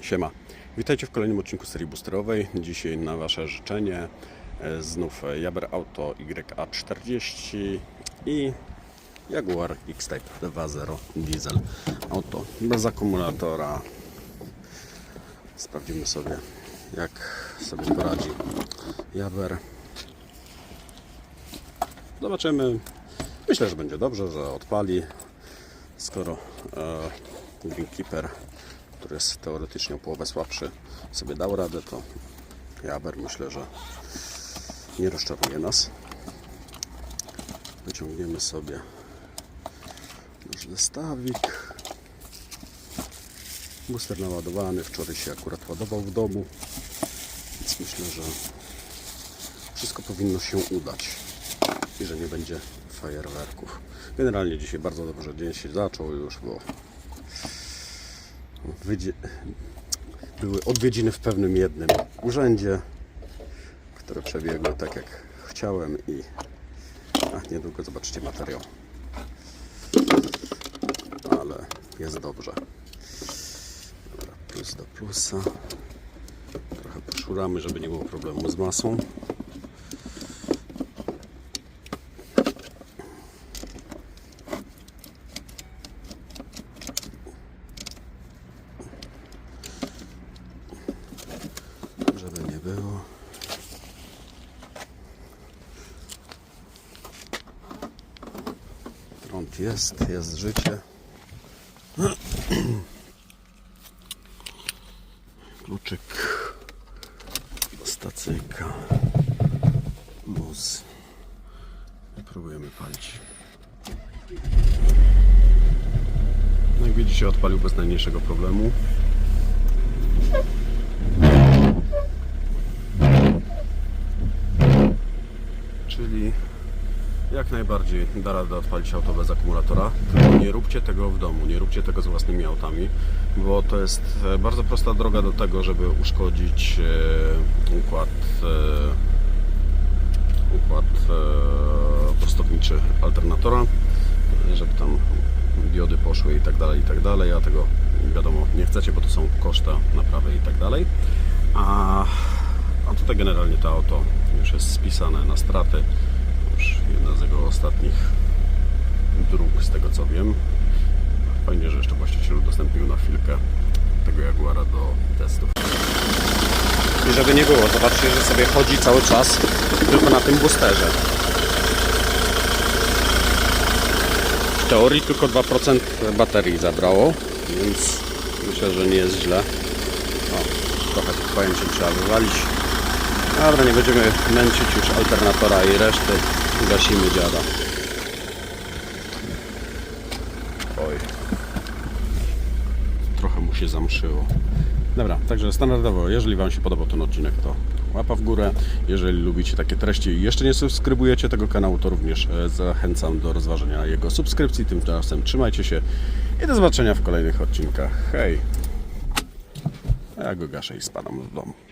Siema. Witajcie w kolejnym odcinku serii boosterowej. Dzisiaj na Wasze życzenie e, znów Jaber Auto YA40 i Jaguar X-Type 2.0 diesel. Auto bez akumulatora. Sprawdzimy sobie jak sobie poradzi Jaber. Zobaczymy. Myślę, że będzie dobrze, że odpali. Skoro e, Greenkeeper który jest teoretycznie o połowę słabszy, sobie dał radę, to Jaber myślę, że nie rozczaruje nas. Wyciągniemy sobie nasz zestawik. Booster naładowany, wczoraj się akurat ładował w domu, więc myślę, że wszystko powinno się udać i że nie będzie fajerwerków. Generalnie dzisiaj bardzo dobrze dzień się zaczął już, bo były odwiedziny w pewnym jednym urzędzie, które przebiegły tak jak chciałem i a, niedługo zobaczycie materiał. Ale jest dobrze. Dobra, plus do plusa. Trochę poszuramy, żeby nie było problemu z masą. żeby nie było. Prąd jest, jest życie. Kluczyk stacyjka. Luz. Próbujemy palić. No jak widzicie odpalił bez najmniejszego problemu. Czyli jak najbardziej da radę odpalić auto bez akumulatora. Tylko nie róbcie tego w domu, nie róbcie tego z własnymi autami, bo to jest e, bardzo prosta droga do tego, żeby uszkodzić e, układ, e, układ prostowniczy alternatora, żeby tam diody poszły i tak dalej, i tak dalej, a tego wiadomo nie chcecie, bo to są koszta naprawy i tak dalej. A, a tutaj generalnie to auto już jest spisane na straty. Już jedna z jego ostatnich dróg, z tego co wiem. Fajnie, że jeszcze właściciel udostępnił na chwilkę tego Jaguara do testów. I żeby nie było, zobaczcie, że sobie chodzi cały czas tylko na tym boosterze. W teorii tylko 2% baterii zabrało, więc myślę, że nie jest źle. O, trochę tych pojęci trzeba wywalić. Dobra, nie będziemy męczyć już alternatora i reszty. Gasimy dziada. Oj. Trochę mu się zamszyło. Dobra, także standardowo, jeżeli Wam się podobał ten odcinek, to łapa w górę. Jeżeli lubicie takie treści i jeszcze nie subskrybujecie tego kanału, to również e, zachęcam do rozważenia jego subskrypcji. Tymczasem trzymajcie się i do zobaczenia w kolejnych odcinkach. Hej! Ja go gaszę i spadam w domu.